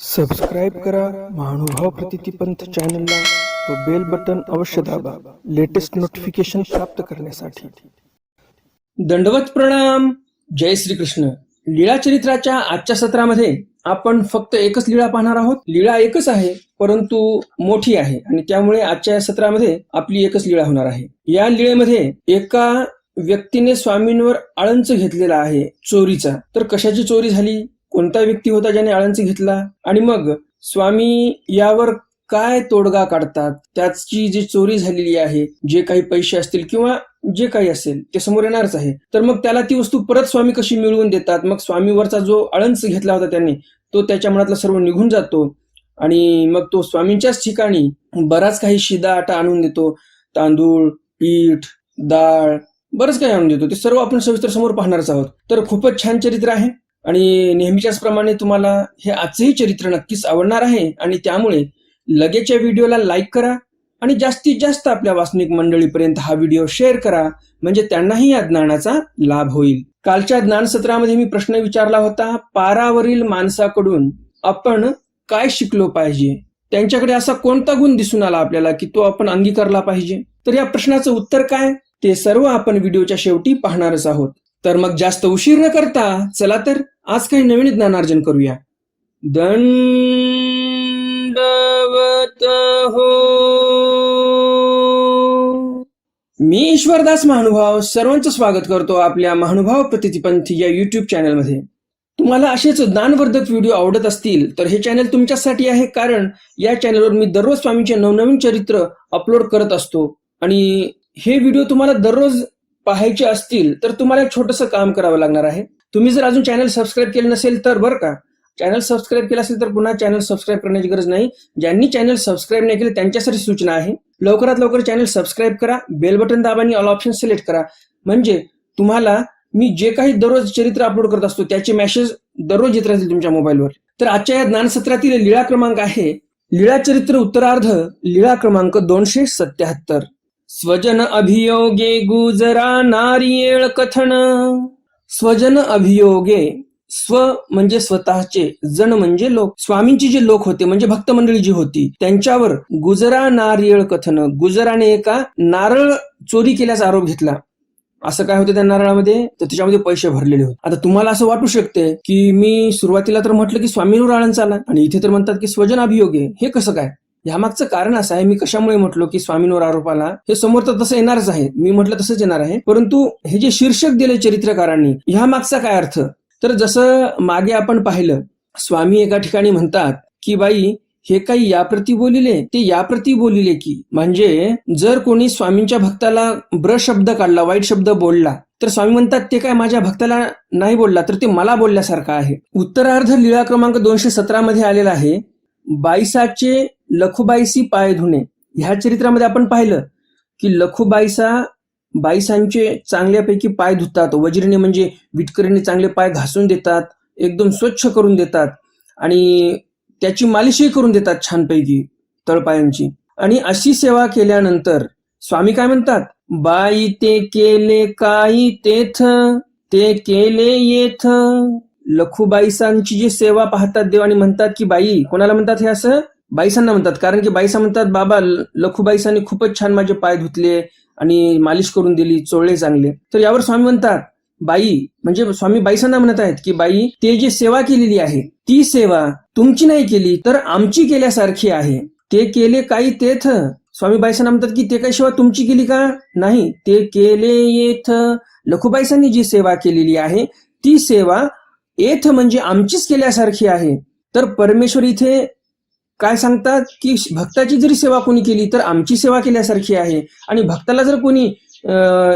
Subscribe करा महानुभाव प्रतितीपंथ चॅनलला व बेल बटन अवश्य दाबा लेटेस्ट नोटिफिकेशन प्राप्त करण्यासाठी. दंडवत प्रणाम. जय श्रीकृष्ण. लीळा चरित्राच्या आजच्या सत्रामध्ये आपण फक्त एकच लीळा पाहणार आहोत. लीळा एकच आहे परंतु मोठी आहे आणि त्यामुळे आजच्या या सत्रामध्ये आपली एकच लीळा होणार आहे. या लीळेमध्ये एका व्यक्तीने स्वामींवर आळंच घेतलेला आहे चोरीचा. तर कशाची चोरी झाली? कोणता व्यक्ती होता ज्याने आळंदी घेतला? आणि मग स्वामी यावर काय तोडगा काढतात? त्याची जी चोरी झालेली आहे जे काही पैसे असतील किंवा जे काही असेल ते समोर येणारच आहे. तर मग त्याला ती वस्तू परत स्वामी कशी मिळवून देतात? मग स्वामीवरचा जो अळंच घेतला होता त्यांनी तो त्याच्या मनातला सर्व निघून जातो. आणि मग तो स्वामींच्याच ठिकाणी बराच काही शिदा आटा आणून देतो. तांदूळ पीठ डाळ बरंच काही आणून देतो. ते सर्व आपण सविस्तर समोर पाहणारच आहोत. तर खूपच छान चरित्र आहे. आणि नेहमीच्याच प्रमाणे तुम्हाला हे आजचंही चरित्र नक्कीच आवडणार आहे. आणि त्यामुळे लगेचच्या व्हिडिओला लाईक करा आणि जास्तीत जास्त आपल्या वासनिक मंडळीपर्यंत हा व्हिडिओ शेअर करा. म्हणजे त्यांनाही या ज्ञानाचा लाभ होईल. कालच्या ज्ञानसत्रामध्ये मी प्रश्न विचारला होता पारावरील माणसाकडून आपण काय शिकलो पाहिजे? त्यांच्याकडे असा कोणता गुण दिसून आला आपल्याला की तो आपण अंगीकारला पाहिजे? तर या प्रश्नाचं उत्तर काय? ते सर्व आपण व्हिडिओच्या शेवटी पाहणारच आहोत. तर मग जास्त उशीर न करता चला तर आज काही नवीन ज्ञानार्जन करूया. दंडवत हो. मी ईश्वरदास महानुभाव सर्वांचं स्वागत करतो आपल्या महानुभाव प्रतितीपंथी या युट्यूब चॅनलमध्ये तुम्हाला असेच ज्ञानवर्धक व्हिडिओ आवडत असतील तर हे चॅनल तुमच्यासाठी आहे कारण या चॅनलवर मी दररोज स्वामींचे नवनवीन चरित्र अपलोड करत असतो. आणि हे व्हिडिओ तुम्हाला दररोज पाहायचे असतील तर तुम्हाला एक छोटंसं काम करावं लागणार आहे. तुम्ही जर अजून चॅनल सबस्क्राईब केलं नसेल तर बरं का. चॅनल सबस्क्राईब केलं असेल तर पुन्हा चॅनल सबस्क्राईब करण्याची गरज नाही. ज्यांनी चॅनल सबस्क्राईब नाही केले त्यांच्यासाठी सूचना आहे. लवकरात लवकर चॅनल सबस्क्राईब करा बेल बटन दाबा आणि ऑल ऑप्शन सिलेक्ट करा. म्हणजे तुम्हाला मी जे काही दररोज चरित्र अपलोड करत असतो त्याचे मेसेज दररोज येत राहतील तुमच्या मोबाईलवर तर आजच्या या ज्ञानसत्रातील लीळा क्रमांक आहे लीळा चरित्र उत्तरार्ध लीळा क्रमांक दोनशे सत्याहत्तर. स्वजन अभियोगे गुजरा नारियेळ कथन. स्वजन अभियोगे स्व म्हणजे स्वतःचे जन म्हणजे लोक. स्वामींची जे लोक होते म्हणजे भक्त मंडळी जी होती त्यांच्यावर गुजरा नारियळ कथन गुजराने एका नारळ चोरी केल्याचा आरोप घेतला. असं काय होतं त्या नारळामध्ये? तर त्याच्यामध्ये पैसे भरलेले होते. आता तुम्हाला असं वाटू शकते की मी सुरुवातीला तर म्हटलं की स्वामी आळंच आला आणि इथे तर म्हणतात की स्वजन अभियोगे. हे कसं काय? ह्यामागचं कारण असं आहे मी कशामुळे म्हटलो की स्वामींवर आरोप आला? हे समोर तर तसं येणारच आहे. मी म्हटलं तसंच येणार आहे. परंतु हे जे शीर्षक दिले चरित्रकारांनी ह्या मागचा काय अर्थ? तर जसं मागे आपण पाहिलं स्वामी एका ठिकाणी म्हणतात की बाई हे काही याप्रती बोलिले? ते याप्रती बोलिले की? म्हणजे जर कोणी स्वामींच्या भक्ताला ब्र शब्द काढला वाईट शब्द बोलला तर स्वामी म्हणतात ते काय माझ्या भक्ताला नाही बोलला तर ते मला बोलल्यासारखं आहे. उत्तरार्ध लीळा क्रमांक दोनशे सतरा मध्ये आलेला आहे बाईसाचे लखुबाईसी पाय धुणे. ह्या चरित्रामध्ये आपण पाहिलं की लखुबाईसा बाईसांचे चांगल्यापैकी पाय धुतात. वज्रीने म्हणजे विटकरीने चांगले पाय घासून देतात एकदम स्वच्छ करून देतात आणि त्याची मालिशही करून देतात छानपैकी तळपायांची. आणि अशी सेवा केल्यानंतर स्वामी काय म्हणतात? बाई ते केले काही तेथ ते केले येथ. लखुबाईसांची जी सेवा पाहतात देवानी म्हणतात की बाई कोणाला म्हणतात हे असं? बाईसांना म्हणतात. कारण की बाईसा म्हणतात बाबा लखुबाईसांनी खूपच छान माझे पाय धुतले आणि मालिश करून दिली चोळले चांगले. तर यावर स्वामी म्हणतात बाई म्हणजे स्वामी बाईसांना म्हणत आहेत की बाई ते जी सेवा केलेली आहे ती सेवा तुमची नाही केली तर आमची केल्यासारखी आहे. ते केले काही तेथ. स्वामी बाईसांना म्हणतात की ते काही सेवा तुमची केली का नाही? ते केले येथ. लखुबाईसांनी जी सेवा केलेली आहे ती सेवा येथ म्हणजे आमचीच केल्यासारखी आहे. तर परमेश्वर इथे काय सांगतात की भक्ताची जरी सेवा कोणी केली तर आमची सेवा केल्यासारखी आहे. आणि भक्ताला जर कोणी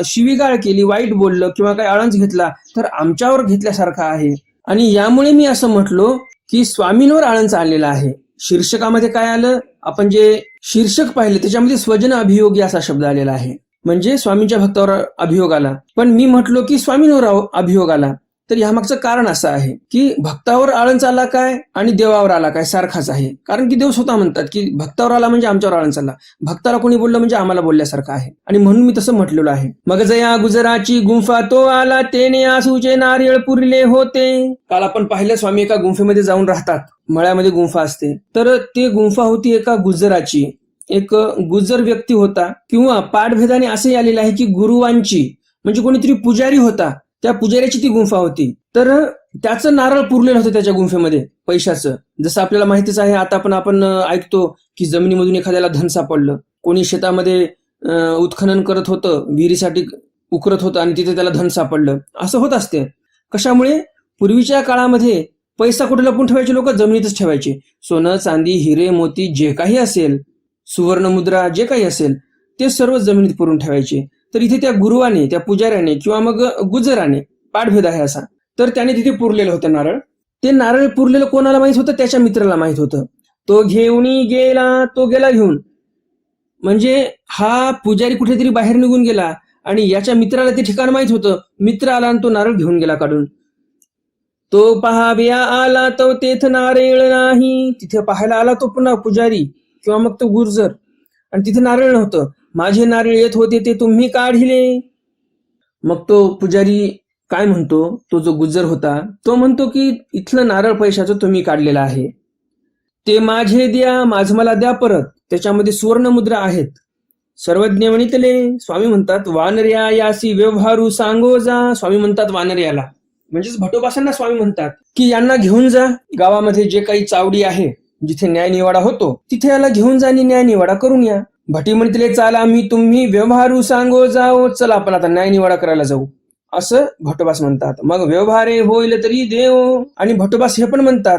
शिवीगाळ केली वाईट बोललं किंवा काही अळंज घेतला तर आमच्यावर घेतल्यासारखा आहे. आणि यामुळे मी असं म्हटलो की स्वामींवर आळंच आलेला आहे. शीर्षकामध्ये काय आलं? आपण जे शीर्षक पाहिले त्याच्यामध्ये स्वजन अभियोगी असा शब्द आलेला आहे. म्हणजे स्वामींच्या भक्तावर अभियोग आला. पण मी म्हटलो की स्वामींवर अभियोग आला. तर यामागचं कारण असं आहे की भक्तावर आळंच आला काय आणि देवावर आला काय सारखाच आहे. कारण की देव स्वतः म्हणतात की भक्तावर आला म्हणजे आमच्यावर आळंच आला. भक्ताला कोणी बोललं म्हणजे आम्हाला बोलल्यासारखं आहे. आणि म्हणून मी तसं म्हटलेलं आहे. मग जया गुजराची गुंफा तो आला तेने आसूचे नारिळ पुरले होते. काल आपण पाहिलं स्वामी एका गुंफेमध्ये जाऊन राहतात. मळ्यामध्ये गुंफा असते. तर ते गुंफा होती एका गुजराची. एक गुजर व्यक्ती होता. किंवा पाठभेदाने असे आलेलं आहे की गुरुवांची. म्हणजे कोणीतरी पुजारी होता. त्या पुजाऱ्याची ती गुंफा होती. तर त्याचं नारळ पुरलेलं होतं त्याच्या गुंफेमध्ये पैशाचं. जसं आपल्याला माहितीच आहे आता पण आपण ऐकतो की जमिनीमधून एखाद्याला धन सापडलं. कोणी शेतामध्ये उत्खनन करत होतं विहिरीसाठी उकरत होतं आणि तिथे त्याला धन सापडलं. असं होत असते. कशामुळे? पूर्वीच्या काळामध्ये पैसा कुठे लपून ठेवायचे लोक? जमिनीतच ठेवायचे. सोनं चांदी हिरे मोती जे काही असेल सुवर्ण मुद्रा जे काही असेल ते सर्व जमिनीत पुरून ठेवायचे. तर इथे त्या गुरुवाने त्या पुजाऱ्याने किंवा मग गुजराने पाठभेद आहे असा. तर त्याने तिथे पुरलेलं होतं नारळ. ते नारळ पुरलेलं कोणाला माहीत होतं? त्याच्या मित्राला माहीत होतं. तो घेऊन गेला तो गेला घेऊन. म्हणजे हा पुजारी कुठेतरी बाहेर निघून गेला आणि याच्या मित्राला ते ठिकाण माहीत होतं. मित्र आला आणि तो नारळ घेऊन गेला काढून. तो पहाव्या आला तो तेथ नारळ नाही. तिथे पाहायला आला तो पुन्हा पुजारी किंवा मग तो गुर्जर. आणि तिथे नारळ नव्हतं. माझे नारळ येत होते ते तुम्ही काढिले. मग तो पुजारी काय म्हणतो? तो जो गुजर होता तो म्हणतो की इथलं नारळ पैशाचं तुम्ही काढलेलं आहे. ते माझे द्या माझ मला द्या परत. त्याच्यामध्ये सुवर्ण मुद्रा आहेत. सर्वज्ञ म्हणितले स्वामी म्हणतात वानर्या यासी व्यवहारू सांगो जा. स्वामी म्हणतात वानर्याला. म्हणजेच भटोबासांना स्वामी म्हणतात की यांना घेऊन जा. गावामध्ये जे काही चावडी आहे जिथे न्याय निवाडा होतो तिथे याला घेऊन जा आणि न्याय निवाडा करून या. भटी म्हणतले चाला मी तुम्ही व्यवहारू सांगो जाओ चला आपण आता न्याय निवाडा करायला जाऊ. असं भटोबास म्हणतात. मग व्यवहारे होईल तरी देव. आणि भटोबास हे पण म्हणतात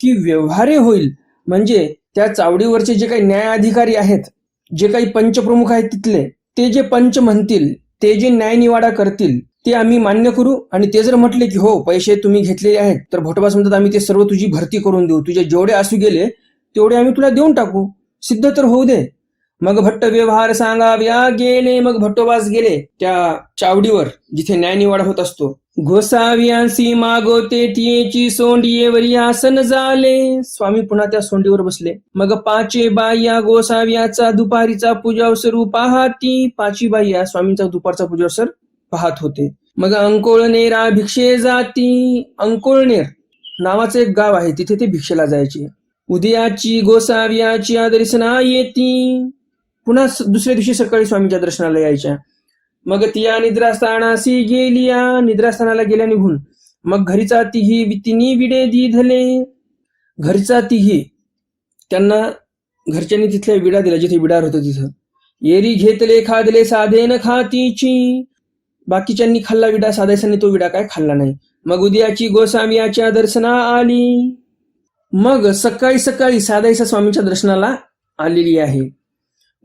की व्यवहारे होईल म्हणजे त्या चावडीवरचे जे काही न्याय अधिकारी आहेत जे काही पंचप्रमुख आहेत तिथले ते जे पंच म्हणतील ते जे न्याय निवाडा करतील ते आम्ही मान्य करू. आणि ते जर म्हटले की हो पैसे तुम्ही घेतलेले आहेत तर भटोबास म्हणतात आम्ही ते सर्व तुझी भरती करून देऊ. तुझे जेवढे असू गेले तेवढे आम्ही तुला देऊन टाकू. सिद्ध तर होऊ दे. मग भट्ट व्यवहार सांगाव्या गेले मग भट्टोबास गेले. त्या चावडीवर जिथे न्याय होत असतो. घोसाव्यांसी मागोते तियेची सोंडियेवरी आसन झाले. स्वामी पुन्हा त्या सोंडीवर बसले. मग पाचे बाया गोसाव्याचा दुपारीचा पूजावसर पाहती. पाची बाया स्वामींचा दुपारचा पूजावसर पाहत होते. मग अंकोळनेरा भिक्षे जाती. अंकोळनेर नावाचं एक गाव आहे तिथे ते भिक्षेला जायचे. उदयाची गोसाव्याची दर्शना येती. पुन्हा दुसऱ्या दिवशी सकाळी स्वामीच्या दर्शनाला यायच्या. मग तिया निद्रास्थानासी गेलिया निद्रास्थानाला गेल्या निघून. मग घरीचा तिही तिन्ही विडे दिधले. घरचा तिही त्यांना घरच्यांनी तिथल्या विडा दिला जिथे विडार होतं तिथं. येरी घेतले खादले न खातीची. बाकीच्यांनी खाल्ला विडा साधायसाने तो विडा काय खाल्ला नाही. मग उद्याची गोसाव्याच्या दर्शना आली. मग सकाळी सकाळी साधायसा स्वामींच्या दर्शनाला आलेली आहे.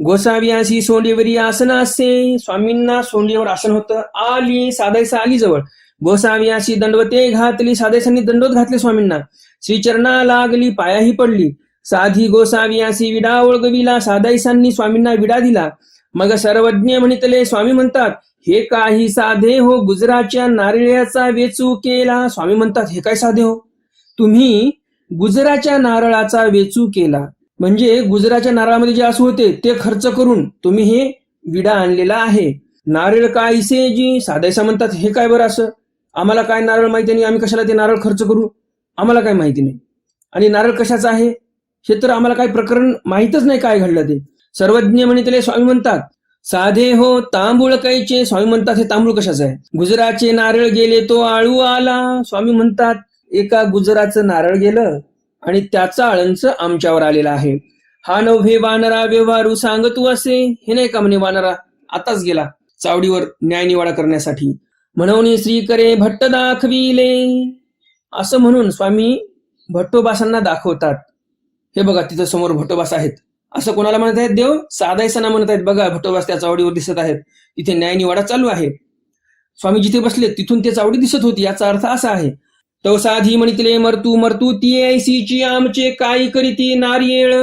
गोसावी आसी सोंडेवरी आसन असे. स्वामींना सोंडेवर आसन होतं. आली साधायसा आली जवळ. गोसाव्यासी दंडवते घातली. साधायसांनी दंडवत घातले स्वामींना. श्रीचरणा लागली पायाही पडली. साधी गोसाव्यासी विडा ओळगविला. साधायसांनी स्वामींना विडा दिला. मग सर्वज्ञ म्हणितले स्वामी म्हणतात हे काही साधे हो गुजराच्या नारळाचा वेचू केला. स्वामी म्हणतात हे काय साधे हो? तुम्ही गुजराच्या नारळाचा वेचू केला. म्हणजे गुजराच्या नारळामध्ये जे असू होते ते खर्च करून तुम्ही हे विडा आणलेला आहे. नारळ कायसे जी साधायसा म्हणतात हे काय बरं असं? आम्हाला काय नारळ माहिती नाही आम्ही कशाला ते नारळ खर्च करू? आम्हाला काय माहिती नाही. आणि नारळ कशाचा आहे? हे तर आम्हाला काय प्रकरण माहीतच नाही काय घडलं ते. सर्वज्ञ म्हणितले स्वामी म्हणतात साधे हो तांबूळ कैचे स्वामी म्हणतात हे तांबूळ कशाचं आहे? गुजराचे नारळ गेले तो आळू आला. स्वामी म्हणतात एका गुजराचं नारळ गेलं आणि त्याचा आळंच आमच्यावर आलेला आहे. हा नव्हे वानरा व्यवहारू सांग तू असे हे नाही का म्हणे वानरा? आताच गेला चावडीवर न्यायनिवाडा करण्यासाठी. म्हणून श्री करे भट्ट दाखविले. असं म्हणून स्वामी भट्टोबासांना दाखवतात. हे बघा तिथं समोर भट्टोबास आहेत. असं कोणाला म्हणत आहेत देव? साधायसना म्हणत आहेत बघा भट्टोबास त्या चावडीवर दिसत आहेत. तिथे न्यायनिवाडा चालू आहे. स्वामी जिथे बसले तिथून ते चावडी दिसत होती याचा अर्थ असा आहे. तवसाधी म्हणितले मरतू मरतू ती ऐसीची आमचे काय करीती नारियेळ.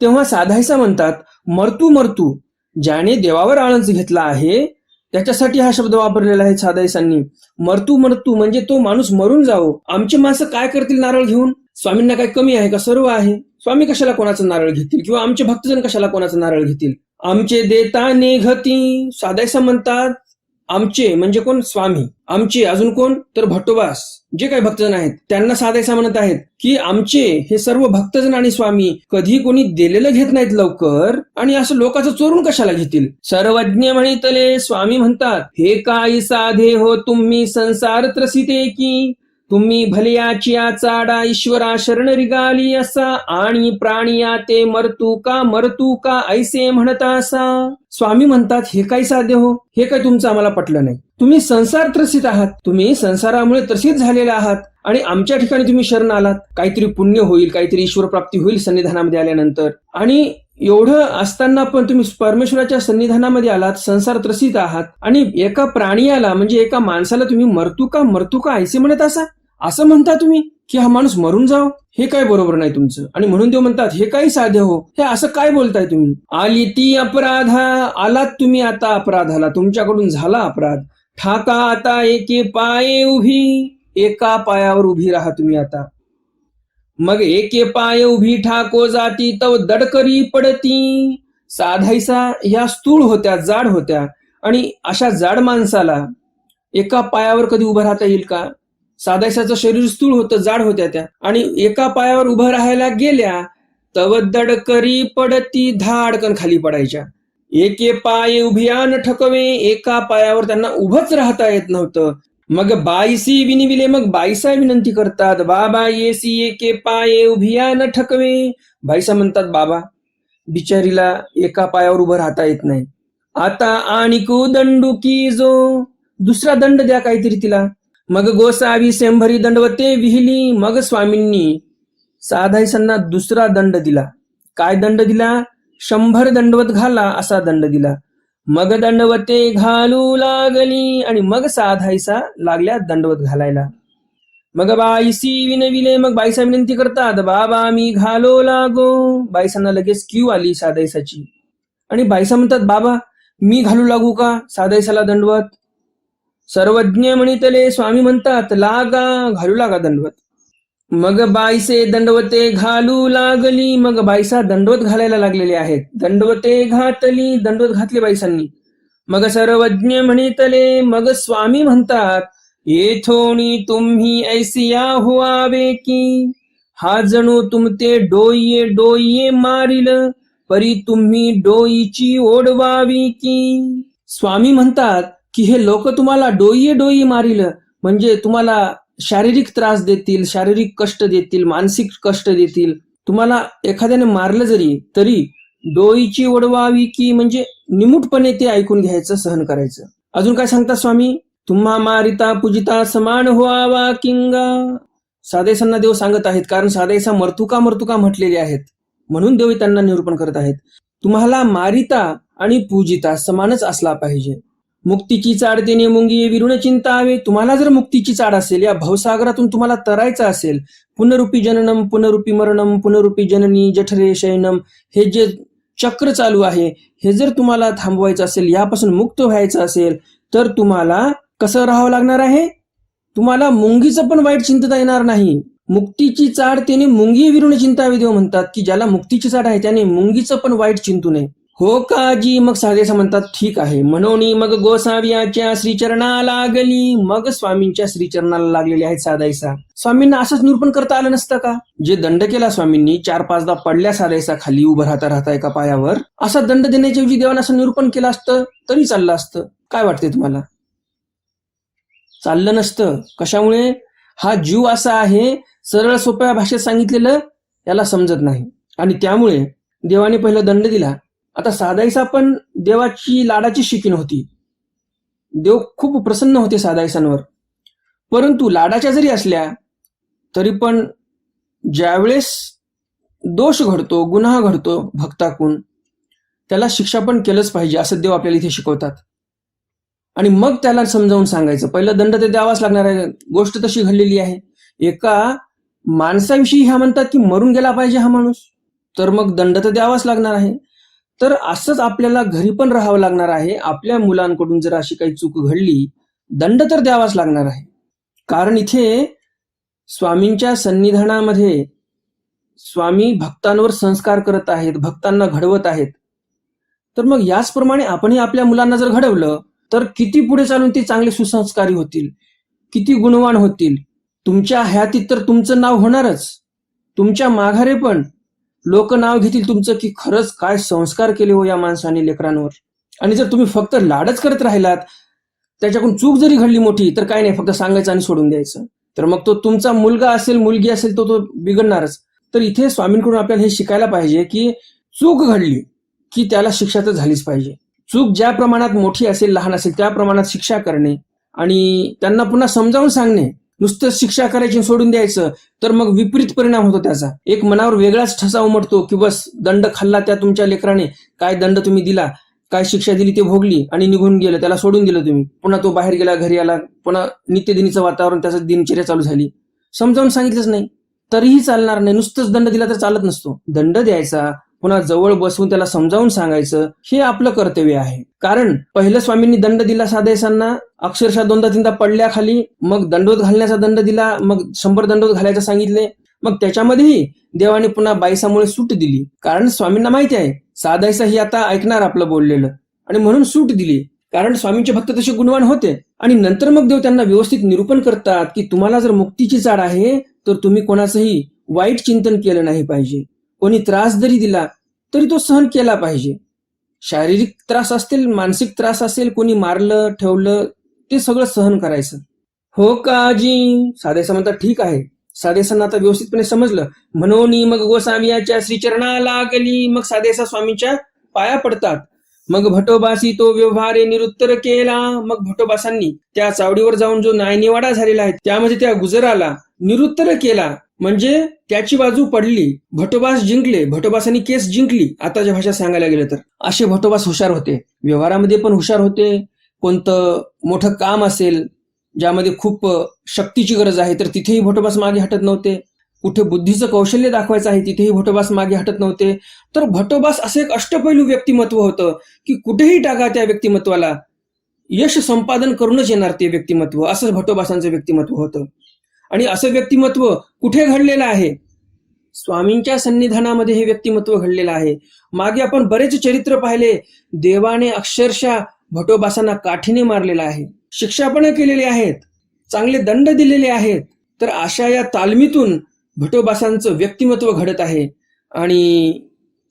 तेव्हा साधायसा म्हणतात मरतू मरतू ज्याने देवावर आळंच घेतला आहे त्याच्यासाठी हा शब्द वापरलेला आहे साधायसांनी. मरतू मरतू म्हणजे तो माणूस मरून जावो. आमचे माणसं काय करतील नारळ घेऊन? स्वामींना काय कमी आहे का? सर्व आहे. स्वामी कशाला कोणाचं नारळ घेतील? किंवा आमचे भक्तजन कशाला कोणाचं नारळ घेतील? आमचे देता निघती. साधायसा म्हणतात आमचे म्हणजे कोण? स्वामी. आमचे अजून कोण? तर भट्टोबास. जे काही भक्तजन आहेत त्यांना साधायचा म्हणत आहेत की आमचे हे सर्व भक्तजन आणि स्वामी कधी कोणी दिलेलं घेत नाहीत लवकर आणि असं लोकांचं चोरून कशाला घेतील? सर्वज्ञ म्हणितले स्वामी म्हणतात हे काही साधे हो तुम्ही संसार त्रसिते की तुम्ही भलयाची चाडा ईश्वरा शरण रिगाली असा आणि प्राणिया ते मरतू का मरतू का ऐसे म्हणता असा. स्वामी म्हणतात हे काय साध्य हो? हे काय तुमचं आम्हाला पटलं नाही. तुम्ही संसार त्रसित आहात. तुम्ही संसारामुळे त्रसित झालेले आहात. आणि आमच्या ठिकाणी तुम्ही शरण आलात. काहीतरी पुण्य होईल काहीतरी ईश्वर प्राप्ती होईल सन्निधानामध्ये आल्यानंतर. आणि एवढं असताना पण तुम्ही परमेश्वराच्या सन्निधानामध्ये आलात संसार त्रसित आहात. आणि एका प्राणियाला म्हणजे एका माणसाला तुम्ही मरतू का मरतू का ऐसे म्हणत असा? असं म्हणता तुम्ही की हा माणूस मरून जाव? हे काय बरोबर नाही तुमचं? आणि म्हणून ते म्हणतात हे काही साध्य हो. हे असं काय बोलताय तुम्ही? आली ती अपराधा आलात तुम्ही आता अपराधाला. तुमच्याकडून झाला अपराध. ठाका आता एके पाये उभी एका पायावर उभी राहा तुम्ही आता. मग एके पाय उभी ठाको जाती तव दडकरी पडती. साधायसा या स्थूळ होत्या जाड होत्या. आणि अशा जाड माणसाला एका पायावर कधी उभं राहता येईल का? साधायसाचं शरीर स्थूळ होतं जाड होत्या त्या. आणि एका पायावर उभं राहायला गेल्या तव दडकरी पडती धाडकन खाली पडायच्या. एके पाय उभिया न ठकवे एका पायावर त्यांना उभंच राहता येत नव्हतं. मग बाईसी विनिविले मग बाईसा विनंती करतात बाबा येसी एके पाये उभिया न ठकवे. बाईसा म्हणतात बाबा बिचारीला एका पायावर उभं राहता येत नाही. आता आणि दंडुकी जो दुसरा दंड द्या काहीतरी तिला. मग गोसावी शंभरी दंडवते विहिली मग स्वामींनी. साधायसांना दुसरा दंड दिला. काय दंड दिला? शंभर दंडवत घाला असा दंड दिला. मग दंडवते घालू लागली आणि मग साधायसा लागल्या दंडवत घालायला. मग बाईसी विनविले मग बाईसा विनंती करतात बाबा मी घालो लागो. बाईसांना लगेच क्यू आली साधायसाची आणि बाईसा म्हणतात बाबा मी घालू लागू का साधायसाला दंडवत? सर्वज्ञ म्हणितले स्वामी म्हणतात लागा घालू लागा दंडवत. मग बाईसे दंडवते घालू लागली मग बाईसा दंडवत घालायला लागलेले आहेत. दंडवते घातली दंडवत घातले बाईसांनी. मग सर्वज्ञ म्हणितले मग स्वामी म्हणतात येथोणी तुम्ही ऐसिया हुआवे की हा जणू तुमते डोये डोये मारिल परी तुम्ही डोईची ओढवावी की स्वामी म्हणतात की हे लोक तुम्हाला डोईये डोई मारील. म्हणजे तुम्हाला शारीरिक त्रास देतील शारीरिक कष्ट देतील मानसिक कष्ट देतील. तुम्हाला एखाद्याने मारलं जरी तरी डोईची वडवावी की म्हणजे निमूटपणे ते ऐकून घ्यायचं सहन करायचं. अजून काय सांगता स्वामी? तुम्हा मारिता पूजिता समान व्हावा किंगा. सादेसांना देव सांगत आहेत कारण सादेसा मर्तुका मर्तुका म्हटलेले आहेत. म्हणून देव त्यांना निरूपण करत आहेत. तुम्हाला मारिता आणि पूजिता समानच असला पाहिजे. मुक्तीची चाड तेने मुंगी विरुण चिंतावे तुम्हाला जर मुक्तीची चाड असेल या भवसागरातून तुम्हाला तरायचं असेल पुनरुपी जननम पुनरुपी मरणम पुनरुपी जननी जठरे शयनम हे जे चक्र चालू आहे हे जर तुम्हाला थांबवायचं असेल यापासून मुक्त व्हायचं असेल तर तुम्हाला कसं राहावं लागणार आहे? तुम्हाला मुंगीचं पण वाईट चिंतता येणार नाही. मुक्तीची चाड त्याने मुंगी विरुण चिंतावे देव म्हणतात की ज्याला मुक्तीची चाड आहे त्याने मुंगीचं पण वाईट चिंतू नये. हो काजी मग साधेसा म्हणतात ठीक आहे. म्हणून मग गोसाव्याच्या श्रीचरणा लागली. मग स्वामींच्या श्रीचरणाला लागलेले आहेत साधायसा स्वामींना असंच निरूपण करता आलं नसतं का? जे दंड केला स्वामींनी चार पाचदा पडल्या साधायसा खाली उभं राहता राहता एका पायावर. असा दंड देण्याच्या ऐवजी देवानं असं निरूपण केलं असतं तरी चाललं असतं. काय वाटते तुम्हाला? चाललं नसतं. कशामुळे? हा जीव असा आहे सरळ सोप्या भाषेत सांगितलेलं याला समजत नाही. आणि त्यामुळे देवाने पहिला दंड दिला. आता साधाईसा पण देवाची लाडाची शिकीन होती. देव खूप प्रसन्न होते साधायसांवर परंतु लाडाच्या जरी असल्या तरी पण ज्यावेळेस दोष घडतो गुन्हा घडतो भक्ताकून त्याला शिक्षा पण केलंच पाहिजे असं देव आपल्याला इथे शिकवतात. आणि मग त्याला समजावून सांगायचं पहिलं दंड ते द्यावाच लागणार आहे गोष्ट तशी घडलेली आहे. एका माणसाविषयी ह्या म्हणतात की मरून गेला पाहिजे हा माणूस तर मग दंड तर द्यावाच लागणार आहे. तर असंच आपल्याला घरी पण राहावं लागणार आहे. आपल्या मुलांकडून जर अशी काही चूक घडली दंड तर द्यावाच लागणार आहे. कारण इथे स्वामींच्या सन्निधानामध्ये स्वामी भक्तांवर संस्कार करत आहेत भक्तांना घडवत आहेत. तर मग याचप्रमाणे आपणही आपल्या मुलांना जर घडवलं तर किती पुढे चालून ते चांगले सुसंस्कारी होतील? किती गुणवान होतील? तुमच्या हयातीत तर तुमचं नाव होणारच. तुमच्या माघारे पण लोक नाव घेतील तुमचं की खरंच काय संस्कार केले हो या माणसाने लेकरांवर? आणि जर तुम्ही फक्त लाडच करत राहिलात त्याच्याकडून चूक जरी घडली मोठी तर काय नाही फक्त सांगायचं आणि सोडून द्यायचं. तर मग तो तुमचा मुलगा असेल मुलगी असेल तो तो बिघडणारच. तर इथे स्वामींकडून आपल्याला हे शिकायला पाहिजे की चूक घडली की त्याला शिक्षा तर झालीच पाहिजे. चूक ज्या प्रमाणात मोठी असेल लहान असेल त्या प्रमाणात शिक्षा करणे आणि त्यांना पुन्हा समजावून सांगणे नुसतं शिक्षा करायची सोडून द्यायचं तर मग विपरीत परिणाम होतो त्याचा. एक मनावर वेगळाच ठसा उमटतो की बस दंड खाल्ला त्या तुमच्या लेकराने. काय दंड तुम्ही दिला? काय शिक्षा दिली ते भोगली आणि निघून गेलं त्याला सोडून दिलं तुम्ही. पुन्हा तो बाहेर गेला घरी आला पुन्हा नित्यदिनीचं वातावरण त्याचं दिनचर्या चालू झाली. समजावून सांगितलंच नाही. तरीही चालणार नाही. नुसतंच दंड दिला तर चालत नसतो. दंड द्यायचा पुन्हा जवळ बसवून त्याला समजावून सांगायचं हे आपलं कर्तव्य आहे. कारण पहिलं स्वामींनी दंड दिला साधेसांना अक्षरशः दोनदा तीनदा पडल्या खाली मग दंडोत घालण्याचा दंड दिला मग शंभर दंडोत घालायचं सांगितले मग त्याच्यामध्येही देवाने पुन्हा बाईसामुळे सूट दिली. कारण स्वामींना माहिती आहे साधायसा ही आता ऐकणार आपलं बोललेलं. आणि म्हणून सूट दिली. कारण स्वामींचे भक्त तसे गुणवान होते. आणि नंतर मग देव त्यांना व्यवस्थित निरूपण करतात की तुम्हाला जर मुक्तीची चाड आहे तर तुम्ही कोणाचंही वाईट चिंतन केलं नाही पाहिजे. कोणी त्रास जरी दिला तरी तो सहन केला पाहिजे. शारीरिक त्रास असतील मानसिक त्रास असेल कोणी मारलं ठेवलं ते सगळं सहन करायचं. हो काजी साधेसा म्हणतात ठीक आहे. साधेसांना आता व्यवस्थितपणे समजलं. म्हणून मग गोसावियाच्या श्रीचरणा लागली. मग साधेसा स्वामीच्या पाया पडतात. मग भटोबासी तो व्यवहारे निरुत्तर केला. मग भटोबासांनी त्या चावडीवर जाऊन जो न्यायनिवाडा झालेला आहे त्यामध्ये त्या गुजराला निरुत्तर केला. म्हणजे त्याची बाजू पडली. भटोबास जिंकले. भटोबासांनी केस जिंकली. आताच्या भाषा सांगायला गेलं तर. असे भटोबास हुशार होते. व्यवहारामध्ये पण हुशार होते. कोणतं मोठं काम असेल ज्यामध्ये खूप शक्तीची गरज आहे तर तिथेही भटोबास मागे हटत नव्हते. कुठे बुद्धीचं कौशल्य दाखवायचं आहे तिथेही भटोबास मागे हटत नव्हते. तर भटोबास असं एक अष्टपैलू व्यक्तिमत्व होतं की कुठेही टाका त्या व्यक्तिमत्वाला. यश संपादन करूनच येणार ते व्यक्तिमत्व. असं भटोबासांचं व्यक्तिमत्व होतं. आणि असं व्यक्तिमत्व कुठे घडलेलं आहे? स्वामींच्या सन्निधानामध्ये हे व्यक्तिमत्व घडलेलं आहे. मागे आपण बरेच चरित्र पाहिले. देवाने अक्षरशः भटोबासांना काठीने मारलेला आहे. शिक्षा पण केलेली आहेत. चांगले दंड दिलेले आहेत. तर अशा या तालमीतून भटोबासांचं व्यक्तिमत्व घडत आहे. आणि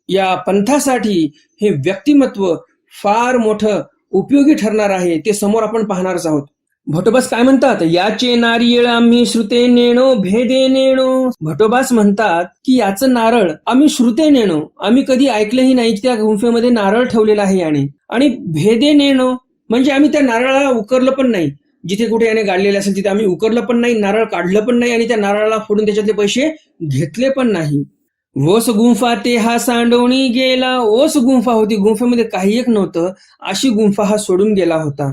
या पंथासाठी हे व्यक्तिमत्व फार मोठं उपयोगी ठरणार आहे ते समोर आपण पाहणारच आहोत. भटोबास काय म्हणतात? याचे नारियळ आम्ही श्रुते नेणो भेदे नेणो. भटोबास म्हणतात की याचं नारळ आम्ही श्रुते नेणो. आम्ही कधी ऐकलंही नाही त्या गुंफेमध्ये नारळ ठेवलेला आहे याने. आणि भेदे नेणो म्हणजे आम्ही त्या नारळाला उकरलं पण नाही. जिथे कुठे याने गाडलेले असेल तिथे आम्ही उकरलं पण नाही नारळ काढलं पण नाही आणि त्या नारळाला फोडून त्याच्यातले पैसे घेतले पण नाही. ओस गुंफा ते हा सांडवणी गेला ओस गुंफा होती. गुंफेमध्ये काही एक नव्हतं अशी गुंफा हा सोडून गेला होता.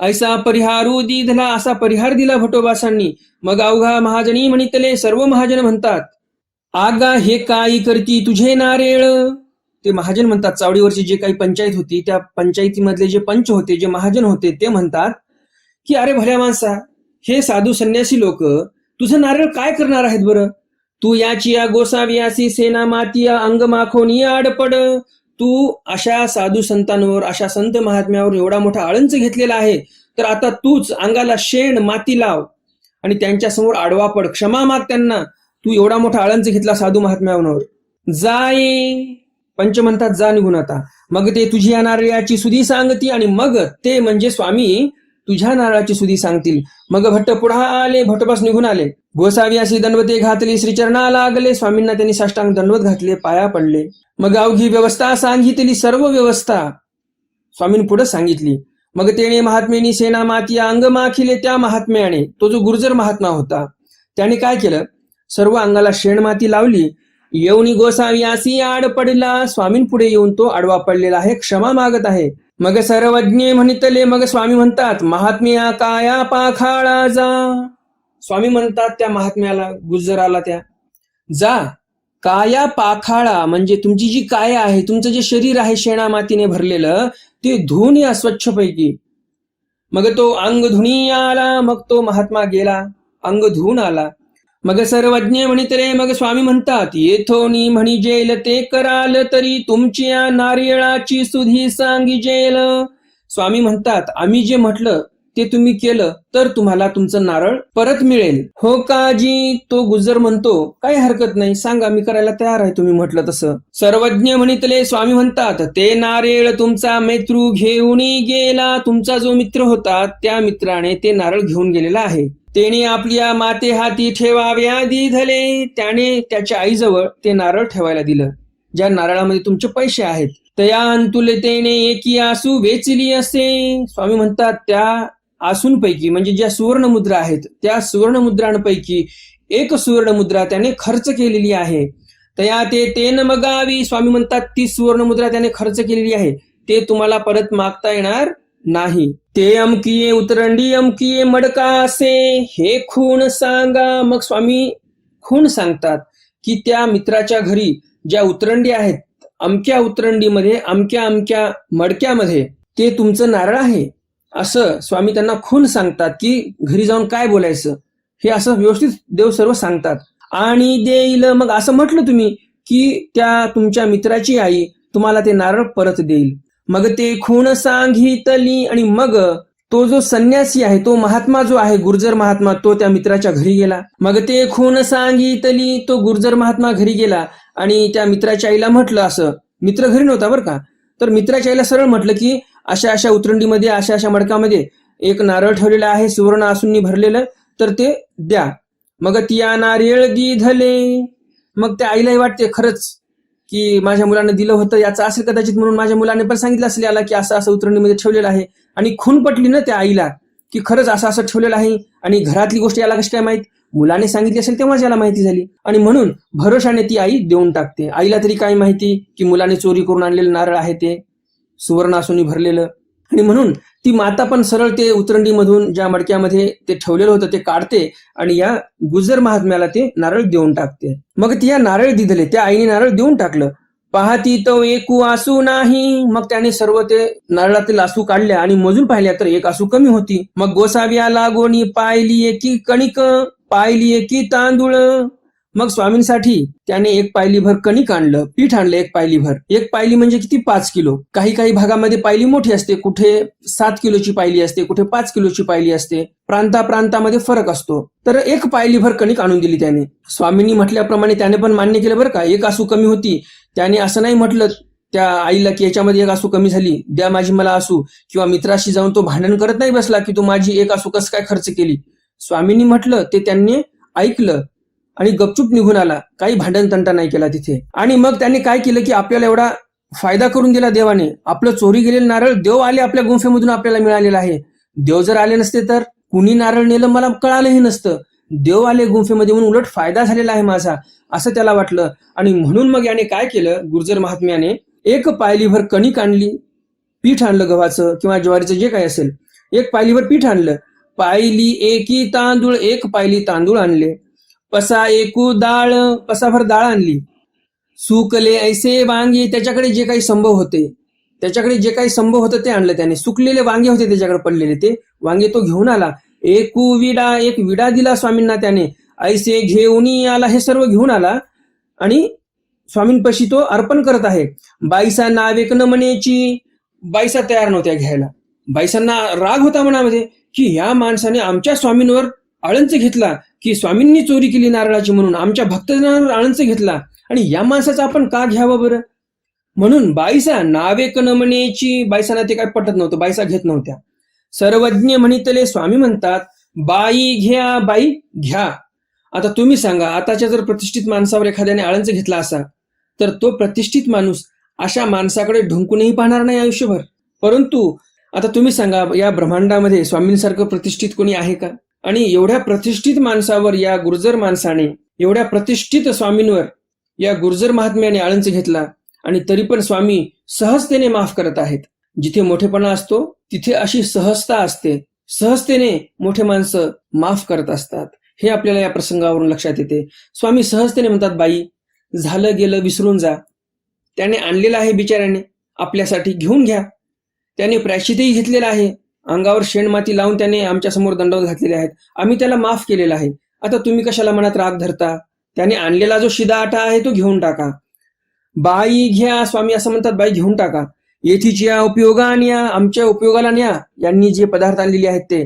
ऐसा परिहारू दिधला असा परिहार दिला भटोबासांनी. मग अवघा महाजनी म्हणितले सर्व महाजन म्हणतात आगा हे काही करती तुझे नारेळ? ते महाजन म्हणतात चावडीवरची जे काही पंचायत होती त्या पंचायतीमधले जे पंच होते जे महाजन होते ते म्हणतात की अरे भल्या माणसा हे साधू संन्यासी लोक तुझं नारळ काय करणार आहेत बरं? तू याची या गोसावियासी सेना मातिया अंग माखोनी आडपड. तू अशा साधू संतांवर अशा संत महात्म्यावर एवढा मोठा आळंच घेतलेला आहे तर आता तूच अंगाला शेण माती लाव. आणि त्यांच्यासमोर आडवा पड क्षमा माग त्यांना. तू एवढा मोठा आळंच घेतला साधू महात्म्यावर. जाये पंच म्हणतात जा निघून आता. मग ते तुझी या नारळाची सुधी सांगती आणि मग ते म्हणजे स्वामी तुझ्या नारळाची सुधी सांगतील. मग भट्ट पुढा आले भटपास निघून आले. गोसावी अशी दंडवते घातली श्रीचरणा लागले. स्वामींना त्यांनी साष्टांग दंडवत घातले पाया पडले. मग अवघी व्यवस्था सांगितली सर्व व्यवस्था स्वामीं पुढे सांगितली. मग तेने महात्मेनी सेना माती अंग माखिले त्या महात्म्याने तो जो गुर्जर महात्मा होता त्याने काय केलं? सर्व अंगाला शेणमाती लावली. येऊनी गोसावी असी आड पडला. स्वामींपुढे येऊन तो आडवा पडलेला आहे क्षमा मागत आहे. मग सर्वज्ञ म्हणितले मग स्वामी म्हणतात महात्म्या काया पाखाळा जा. स्वामी म्हणतात त्या महात्म्याला गुजराला त्या जा काया पाखाळा म्हणजे तुमची जी काया आहे तुमचं जे शरीर आहे शेणा मातीने भरलेलं ते धुवून या स्वच्छ पैकी मग तो अंग धुणी आला मग तो महात्मा गेला अंग धुवून आला. मग सर्वज्ञ म्हणितले मग स्वामी म्हणतात येथोनी म्हणी जेल ते कराल तरी तुमच्या नारियळाची सुधी सांगी जेल. स्वामी म्हणतात आम्ही जे म्हटलं ते तुम्ही केलं तर तुम्हाला तुमचं नारळ परत मिळेल. हो काजी तो गुजर म्हणतो काही हरकत नाही सांगा मी करायला तयार आहे तुम्ही म्हटलं तसं. सर्वज्ञ म्हणितले स्वामी म्हणतात ते नारळ तुमचा मैत्रू घेऊन गेला तुमचा जो मित्र होता त्या मित्राने ते नारळ घेऊन गेलेला आहे. तेने आपल्या माते हाती ठेवाव्या दिधले. त्याने त्याच्या आईजवळ ते नारळ ठेवायला दिलं. ज्या नारळामध्ये तुमचे पैसे आहेत तया अंतुलतेने एकी आसू वेचली असे. स्वामी म्हणतात त्या आसूंपैकी म्हणजे ज्या सुवर्ण मुद्रा आहेत त्या सुवर्ण मुद्रांपैकी एक सुवर्ण मुद्रा त्याने खर्च केलेली आहे. तया ते तेन मगावी स्वामी म्हणतात ती सुवर्ण मुद्रा त्याने खर्च केलेली आहे. ते तुम्हाला परत मागता येणार नाही. ते अमकीये उतरंडी अमकीये मडका असे. हे खूण सांगा. मग स्वामी खूण सांगतात की त्या मित्राच्या घरी ज्या उतरंडी आहेत अमक्या उतरंडीमध्ये अमक्या अमक्या मडक्यामध्ये ते तुमचं नारळ आहे? असं स्वामी त्यांना खून सांगतात की घरी जाऊन काय बोलायचं? हे असं व्यवस्थित देव सर्व सांगतात. आणि देईल. मग असं म्हटलं तुम्ही की त्या तुमच्या मित्राची आई तुम्हाला ते नारळ परत देईल. मग ते खूण सांगितली आणि मग तो जो संन्यासी आहे तो महात्मा जो आहे गुर्जर महात्मा तो त्या मित्राच्या घरी गेला. मग ते खून सांगितली तो गुर्जर महात्मा घरी गेला आणि त्या मित्राच्या आईला म्हटलं असं. मित्र घरी नव्हता बरं का? तर मित्राच्या आईला सरळ म्हटलं की अशा अशा उतरंडीमध्ये अशा अशा मडकामध्ये एक नारळ ठेवलेलं आहे सुवर्ण आसूंनी भरलेलं तर ते द्या. मग तिया नारळ गिधले. मग त्या आईलाही वाटते खरंच की माझ्या मुलाने दिलं होतं याचं असेल कदाचित म्हणून माझ्या मुलाने पण सांगितलं असेल याला की असं असं उतरणीमध्ये ठेवलेलं आहे. आणि खून पटली ना त्या आईला की खरंच असं असं ठेवलेलं आहे. आणि घरातली गोष्ट याला कशी काय माहीत? मुलाने सांगितली असेल तेव्हाच याला माहिती झाली. आणि म्हणून भरोशाने ती आई देऊन टाकते. आईला तरी काय माहिती की मुलाने चोरी करून आणलेलं नारळ आहे ते? सुवर्ण असून भरलेलं. आणि म्हणून ती माता पण सरळ ते उतरंडीमधून ज्या मडक्यामध्ये ते ठेवलेलं होतं ते काढते आणि या गुजर महात्म्याला ते नारळ देऊन टाकते. मग ती या नारळ दिदले त्या आईने नारळ देऊन टाकलं. पाहती तो एकू आसू नाही. मग त्याने सर्व ते नारळातील आसू काढल्या आणि मोजून पाहिल्या तर एक आसू कमी होती. मग गोसाव्या लागोनी पाहिली एकी कणिक पाहिली एकी तांदूळ. मग स्वामींसाठी त्याने एक पायलीभर कणिक आणलं पीठ आणलं एक पायलीभर. एक पायली म्हणजे किती? पाच किलो. काही काही भागामध्ये पायली मोठी असते कुठे सात किलोची पायली असते कुठे पाच किलोची पायली असते. प्रांता प्रांतामध्ये फरक असतो. तर एक पायलीभर कणिक आणून दिली त्याने. स्वामींनी म्हटल्याप्रमाणे त्याने पण मान्य केलं बरं का. एक आसू कमी होती. त्याने असं नाही म्हटलं त्या आईला की याच्यामध्ये एक आसू कमी झाली. द्या माझी मला आसू. किंवा मित्राशी जाऊन तो भांडण करत नाही बसला की तू माझी एक आसू कसं काय खर्च केली? स्वामींनी म्हटलं ते त्यांनी ऐकलं. आणि गपचूप निघून आला. काही भांडण तंटा नाही केला तिथे. आणि मग त्यांनी काय केलं की आपल्याला एवढा फायदा करून दिला देवाने. आपलं चोरी गेलेलं नारळ देव आले आपल्या गुंफेमधून आपल्याला मिळालेलं आहे. देव जर आले नसते तर कुणी नारळ नेलं मला कळालंही नसतं. देव आले गुंफेमध्ये म्हणून उलट फायदा झालेला आहे माझा असं त्याला वाटलं. आणि म्हणून मग याने काय केलं? गुर्जर महात्म्याने एक पायलीभर कणिक आणली पीठ आणलं गव्हाचं किंवा ज्वारीचं जे काही असेल. एक पायलीभर पीठ आणलं. पायली एकी तांदूळ एक पायली तांदूळ आणले. पसा एकू डाळ पसाभर डाळ आणली. सुकले ऐसे वांगे त्याच्याकडे जे काही संभव होते त्याच्याकडे जे काही संभव होतं ते आणलं त्याने. सुकलेले वांगे होते त्याच्याकडे पडलेले ते. वांगे तो घेऊन आला. एकू विडा एक विडा दिला स्वामींना त्याने. ऐसे घेऊन आला हे सर्व घेऊन आला आणि स्वामींपाशी तो अर्पण करत आहे. बाईसा नावेक न म्हणेची बाईसा तयार नव्हत्या घ्यायला. बाईसांना राग होता मनामध्ये की ह्या माणसाने आमच्या स्वामींवर आळंच घेतला. की स्वामींनी चोरी केली नारळाची म्हणून आमच्या भक्तजनांवर आळंच घेतला. आणि या माणसाचं आपण का घ्यावं बरं? म्हणून बाईसा नावे कनमनेची बाईसांना ते काय पटत नव्हतं बाईसा घेत नव्हत्या. सर्वज्ञ म्हणितले स्वामी म्हणतात बाई घ्या बाई घ्या. आता तुम्ही सांगा आताच्या जर प्रतिष्ठित माणसावर एखाद्याने आळंच घेतला असा तर तो प्रतिष्ठित माणूस अशा माणसाकडे ढुंकूनही पाहणार नाही आयुष्यभर. परंतु आता तुम्ही सांगा या ब्रह्मांडामध्ये स्वामींसारखं प्रतिष्ठित कोणी आहे का? आणि एवढ्या प्रतिष्ठित माणसावर या गुर्जर माणसाने एवढ्या प्रतिष्ठित स्वामींवर या गुर्जर महात्म्याने आळंच घेतला आणि तरी पण स्वामी सहजतेने माफ करत आहेत. जिथे मोठेपणा असतो तिथे अशी सहजता असते. सहजतेने मोठे माणसं माफ करत असतात. हे आपल्याला या प्रसंगावरून लक्षात येते. स्वामी सहजतेने म्हणतात बाई झालं गेलं विसरून जा. त्याने आणलेलं आहे बिचाऱ्याने. आपल्यासाठी घेऊन घ्या. त्याने प्रायश्चितही घेतलेलं आहे. अंगावर शेणमाती लावून त्याने आमच्यासमोर दंडवत घातलेले आहेत. आम्ही त्याला माफ केलेला आहे. आता तुम्ही कशाला मनात राग धरता? त्याने आणलेला जो शिदा आटा आहे तो घेऊन टाका. बाई घ्या स्वामी असं म्हणतात बाई घेऊन टाका. येथीच्या उपयोगा न्या आमच्या उपयोगाला न्या. यांनी जे पदार्थ आणलेले आहेत ते.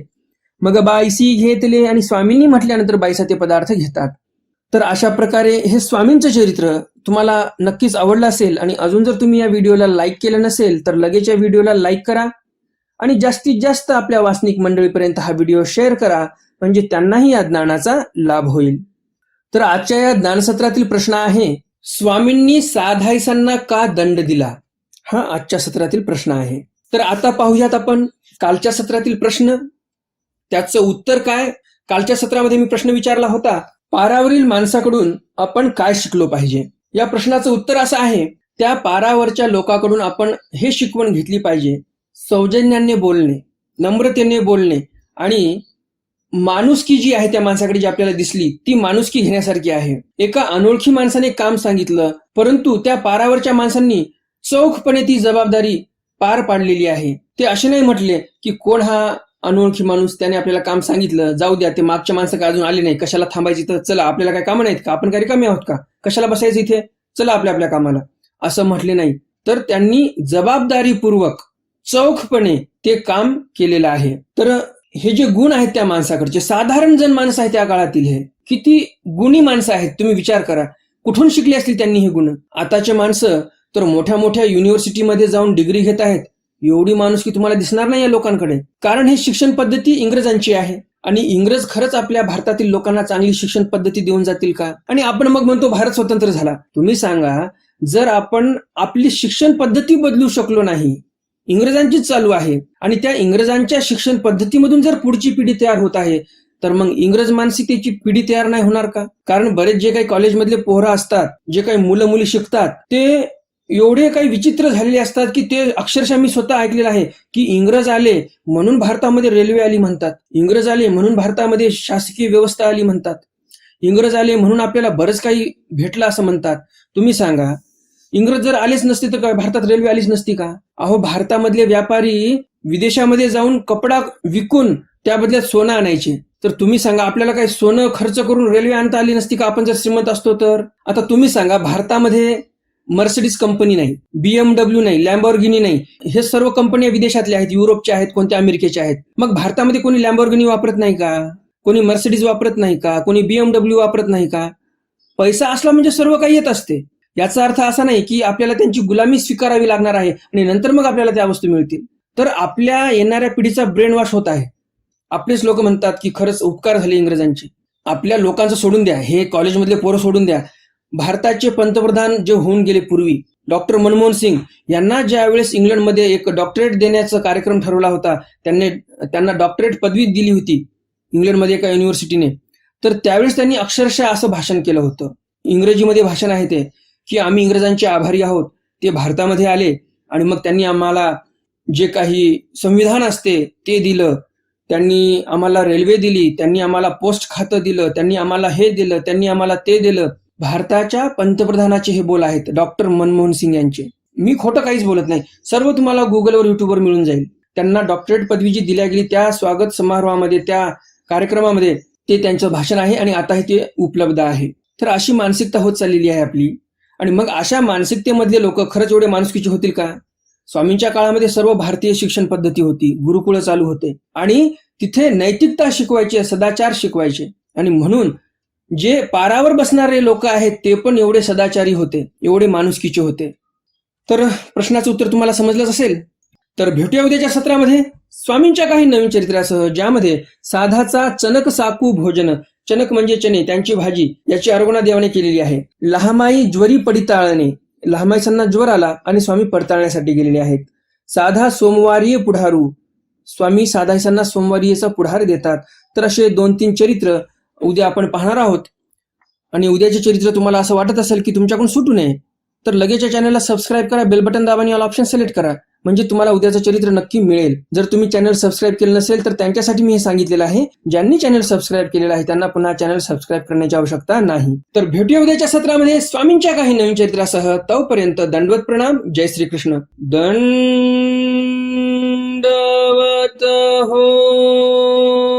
मग बाईसी घेतले आणि स्वामींनी म्हटल्यानंतर बाईसा ते पदार्थ घेतात. तर अशा प्रकारे हे स्वामींचं चरित्र तुम्हाला नक्कीच आवडलं असेल आणि अजून जर तुम्ही या व्हिडिओला लाईक केलं नसेल तर लगेच या व्हिडिओला लाईक करा. आणि जास्तीत जास्त आपल्या वासनिक मंडळीपर्यंत हा व्हिडिओ शेअर करा म्हणजे त्यांनाही या ज्ञानाचा लाभ होईल. तर आजच्या या ज्ञानसत्रातील प्रश्न आहे स्वामींनी साधायसांना का दंड दिला? हा आजच्या सत्रातील प्रश्न आहे. तर आता पाहूयात आपण कालच्या सत्रातील प्रश्न. त्याचं उत्तर काय? कालच्या सत्रामध्ये मी प्रश्न विचारला होता पारावरील माणसाकडून आपण काय शिकलो पाहिजे? या प्रश्नाचं उत्तर असं आहे त्या पारावरच्या लोकांकडून आपण हे शिकवण घेतली पाहिजे. सौजन्याने बोलणे नम्रतेने बोलणे आणि माणुसकी जी आहे त्या माणसाकडे जी आपल्याला दिसली ती माणुसकी घेण्यासारखी आहे. एका अनोळखी माणसाने काम सांगितलं परंतु त्या पारावरच्या माणसांनी चौखपणे ती जबाबदारी पार पाडलेली आहे. ते असे नाही म्हटले की कोण हा अनोळखी माणूस त्याने आपल्याला काम सांगितलं जाऊ द्या ते मागच्या माणसं अजून आले नाही कशाला थांबायची तर चला आपल्याला काय कामं नाहीत का? आपण काय कमी आहोत का? कशाला बसायचं इथे? चला आपल्या आपल्या कामाला. असं म्हटले नाही. तर त्यांनी जबाबदारीपूर्वक चौखपणे ते काम केलेलं आहे. तर हे जे गुण आहेत त्या माणसाकडचे साधारण जण माणसं आहे त्या काळातील हे किती गुणी माणसं आहेत तुम्ही विचार करा. कुठून शिकले असतील त्यांनी हे गुण? आताचे माणसं तर मोठ्या मोठ्या युनिव्हर्सिटीमध्ये जाऊन डिग्री घेत आहेत. एवढी माणूस की तुम्हाला दिसणार नाही या लोकांकडे. कारण हे शिक्षण पद्धती इंग्रजांची आहे. आणि इंग्रज खरंच आपल्या भारतातील लोकांना चांगली शिक्षण पद्धती देऊन जातील का? आणि आपण मग म्हणतो भारत स्वतंत्र झाला. तुम्ही सांगा जर आपण आपली शिक्षण पद्धती बदलू शकलो नाही इंग्रजांचीच चालू आहे. आणि त्या इंग्रजांच्या शिक्षण पद्धतीमधून जर पुढची पिढी तयार होत आहे तर मग इंग्रज मानसिकतेची पिढी तयार नाही होणार का? कारण बरेच जे काही कॉलेजमधले पोहरा असतात जे काही मुलं मुली शिकतात ते एवढे काही विचित्र झालेले असतात की ते अक्षरशः मी स्वतः ऐकलेलं आहे की इंग्रज आले म्हणून भारतामध्ये रेल्वे आली म्हणतात. इंग्रज आले म्हणून भारतामध्ये शासकीय व्यवस्था आली म्हणतात. इंग्रज आले म्हणून आपल्याला बरंच काही भेटलं असं म्हणतात. तुम्ही सांगा इंग्रज जर आलेच नसते तर काय? भारतात रेल्वे आलीच नसती का? अहो भारतामधले व्यापारी विदेशामध्ये जाऊन कपडा विकून त्या बदल्यात सोनं आणायचे. तर तुम्ही सांगा आपल्याला काही सोनं खर्च करून रेल्वे आणता आली नसती का? आपण जर श्रीमंत असतो तर? आता तुम्ही सांगा भारतामध्ये मर्सिडीज कंपनी नाही बीएमडब्ल्यू नाही लॅम्बॉर्गिनी नाही. हे सर्व कंपन्या विदेशातल्या आहेत युरोपच्या आहेत कोणत्या अमेरिकेच्या आहेत. मग भारतामध्ये कोणी लॅम्बॉर्गिनी वापरत नाही का? कोणी मर्सिडीज वापरत नाही का? कोणी बीएमडब्ल्यू वापरत नाही का? पैसा असला म्हणजे सर्व काही येत असते. याचा अर्थ असा नाही की आपल्याला त्यांची गुलामी स्वीकारावी लागणार आहे आणि नंतर मग आपल्याला त्या वस्तू मिळतील. तर आपल्या येणाऱ्या पिढीचा ब्रेन वॉश होत आहे. आपलेच लोक म्हणतात की खरंच उपकार झाले इंग्रजांचे. आपल्या लोकांचं सोडून द्या. हे कॉलेजमधले पोरं सोडून द्या. भारताचे पंतप्रधान जे होऊन गेले पूर्वी डॉक्टर मनमोहन सिंग यांना ज्यावेळेस इंग्लंडमध्ये एक डॉक्टरेट देण्याचा कार्यक्रम ठरवला होता त्यांनी त्यांना डॉक्टरेट पदवी दिली होती इंग्लंडमध्ये एका युनिव्हर्सिटीने तर त्यावेळेस त्यांनी अक्षरशः असं भाषण केलं होतं. इंग्रजीमध्ये भाषण आहे ते. की आम्ही इंग्रजांचे आभारी आहोत ते भारतामध्ये आले आणि मग त्यांनी आम्हाला जे काही संविधान असते ते दिलं. त्यांनी आम्हाला रेल्वे दिली त्यांनी आम्हाला पोस्ट खातं दिलं त्यांनी आम्हाला हे दिलं त्यांनी आम्हाला ते दिलं. भारताच्या पंतप्रधानाचे हे बोल आहेत डॉक्टर मनमोहन सिंग यांचे. मी खोटं काहीच बोलत नाही. सर्व तुम्हाला गुगलवर युट्यूबवर मिळून जाईल. त्यांना डॉक्टरेट पदवी जी दिल्या गेली त्या स्वागत समारोहामध्ये त्या कार्यक्रमामध्ये ते त्यांचं भाषण आहे आणि आताही ते उपलब्ध आहे. तर अशी मानसिकता होत चाललेली आहे आपली. आणि मग अशा मानसिकतेमधले लोक खरंच एवढे माणुसकीचे होतील का? स्वामींच्या काळामध्ये सर्व भारतीय शिक्षण पद्धती होती गुरुकुळ चालू होते आणि तिथे नैतिकता शिकवायचे सदाचार शिकवायचे. आणि म्हणून जे पारावर बसणारे लोक आहेत ते पण एवढे सदाचारी होते एवढे माणुसकीचे होते. तर प्रश्नाचं उत्तर तुम्हाला समजलंच असेल? तर भेटूया उद्याच्या सत्रामध्ये. स्वामींच्या काही नवीन चरित्रासह ज्यामध्ये साधाचा चनक साकू भोजन चणक म्हणजे चणे त्यांची भाजी याची अर्गोना देवाने केलेली आहे. लहामाई ज्वरी पडिताळणे. लहामाईसांना ज्वर आला आणि स्वामी पडताळण्यासाठी गेलेले आहेत. साधा सोमवारी पुढारू. स्वामी साधाईसांना सोमवारीचा पुढार देतात. तर असे दोन तीन चरित्र उद्या आपण पाहणार आहोत. आणि उद्याचे चरित्र तुम्हाला असं वाटत असेल की तुमच्याकडून सुटू नये तर लगेच या चॅनलला सबस्क्राईब करा बेल बटन दाबा आणि ऑल ऑप्शन सिलेक्ट करा. म्हणजे तुम्हाला उद्याचं चरित्र नक्की मिळेल. जर तुम्ही चॅनल सबस्क्राईब केलं नसेल तर त्यांच्यासाठी मी हे सांगितलेलं आहे. ज्यांनी चॅनल सबस्क्राईब केलेलं आहे त्यांना पुन्हा चॅनल सबस्क्राईब करण्याची आवश्यकता नाही. तर भेटूया उद्याच्या सत्रामध्ये स्वामींच्या काही नवीन चरित्रासह. तोपर्यंत दंडवत प्रणाम. जय श्रीकृष्ण. दंडवत हो.